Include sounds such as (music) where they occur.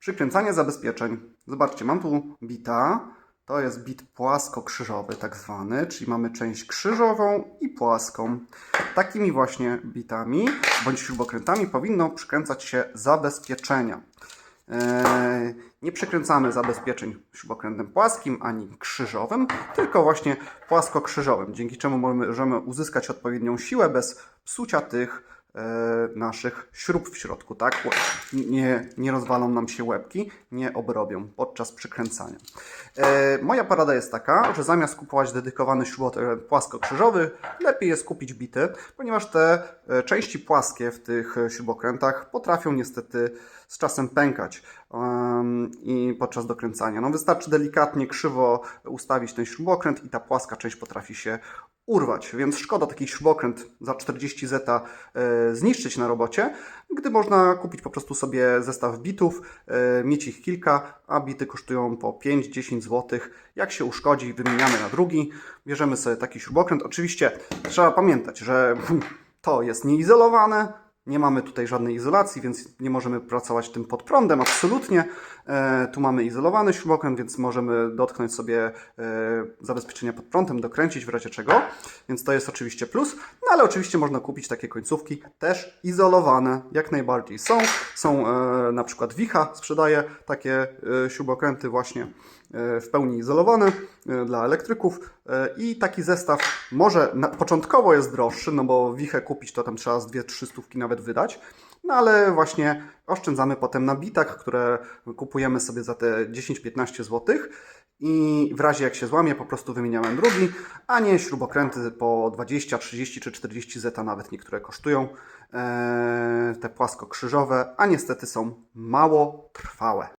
Przykręcanie zabezpieczeń. Zobaczcie, mam tu bita. To jest bit płasko-krzyżowy, tak zwany, czyli mamy część krzyżową i płaską. Takimi właśnie bitami bądź śrubokrętami powinno przykręcać się zabezpieczenia. Eee, Nie przykręcamy zabezpieczeń śrubokrętem płaskim ani krzyżowym, tylko właśnie płasko-krzyżowym, dzięki czemu możemy uzyskać odpowiednią siłę bez psucia tych naszych śrub w środku, tak? Nie, nie rozwalą nam się łebki, nie obrobią podczas przykręcania. E, moja porada jest taka, że zamiast kupować dedykowany śrubokręt płasko-krzyżowy, lepiej jest kupić bity, ponieważ te e, części płaskie w tych e, śrubokrętach potrafią niestety z czasem pękać em, i podczas dokręcania. No wystarczy delikatnie krzywo ustawić ten śrubokręt i ta płaska część potrafi się urwać, więc szkoda taki śrubokręt za 40 zeta e, zniszczyć na robocie, gdy można kupić po prostu sobie zestaw bitów, e, mieć ich kilka, a bity kosztują po 5-10 zł. Jak się uszkodzi, wymieniamy na drugi, bierzemy sobie taki śrubokręt. Oczywiście trzeba pamiętać, że (laughs) to jest nieizolowane, nie mamy tutaj żadnej izolacji, więc nie możemy pracować tym pod prądem, absolutnie. E, tu mamy izolowany śrubokręt, więc możemy dotknąć sobie e, zabezpieczenia pod prądem, dokręcić w razie czego, więc to jest oczywiście plus. No ale oczywiście można kupić takie końcówki też izolowane, jak najbardziej są. Są e, na przykład Wicha sprzedaje takie śrubokręty właśnie w pełni izolowane e, dla elektryków. E, i taki zestaw może na, początkowo jest droższy, no bo wichę kupić to tam trzeba z 2-3 stówki nawet wydać, no ale właśnie oszczędzamy potem na bitach, które kupujemy sobie za te 10-15 zł i w razie jak się złamie po prostu wymieniamy drugi, a nie śrubokręty po 20, 30 czy 40 zeta nawet niektóre kosztują, e, te płaskokrzyżowe, a niestety są mało trwałe.